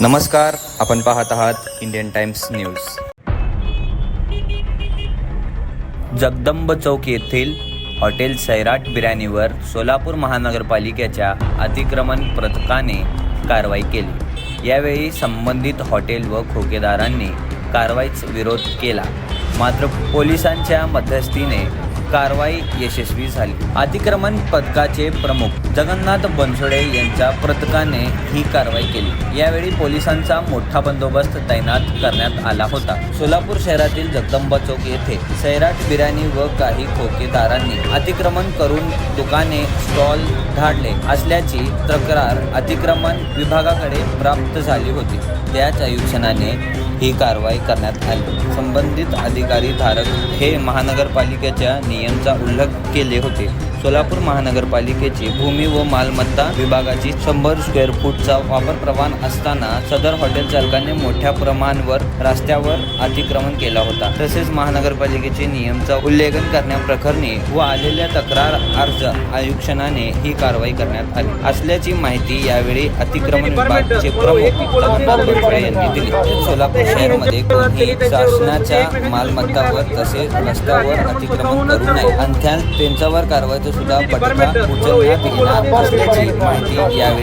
नमस्कार आपण पाहत आहात इंडियन टाइम्स न्यूज. जगदंब चौक येथील हॉटेल सैराट बिर्याणीवर सोलापूर महानगरपालिकेच्या अतिक्रमण पथकाने कारवाई केली. यावेळी संबंधित हॉटेल व खोकेदारांनी कारवाईच विरोध केला. मात्र पोलिसांच्या मध्यस्थीने कारवाई यशस्वी झाली. अतिक्रमण पथकाचे प्रमुख जगन्नाथ बनसोडे यांच्या पथकाने ही कारवाई केली. यावेळी पोलिसांचा मोठा बंदोबस्त तैनात करण्यात आला होता. सोलापूर शहरातील जगदंबा चौक येथे सैराट बिर्याणी व काही खोकेदारांनी अतिक्रमण करून दुकाने स्टॉल धाडले असल्याची तक्रार अतिक्रमण विभागाकडे प्राप्त झाली होती. त्याच अनुषंगाने ही कारवाई करण्यात आली. संबंधित अधिकारी धारक हे महानगरपालिकेच्या नियमचा उल्लेख केले होते. सोलापूर महानगरपालिकेची भूमी व मालमत्ता विभागाची शंभर स्क्वेअर फूटचा वापर प्रमाण असताना सदर हॉटेल चालकाने मोठ्या प्रमाणावर रस्त्यावर अतिक्रमण केला होता. तसेच महानगरपालिकेचे नियमचा उल्लेखन करण्याप्रकरणी व आलेल्या तक्रार अर्ज आयुक्षणाने ही कारवाई करण्यात आली. असल्याची माहिती यावेळी अतिक्रमण विभागाचे प्रमुख यांनी दिली. सोलापूर शहरामध्ये कोणीही शासनाच्या मालमत्तावर तसेच रस्त्यावर अतिक्रमण करू नये. आणि त्यांच्यावर कारवाई सुद्धा पटका उचलण्यात येणार असल्याची माहिती यावेळी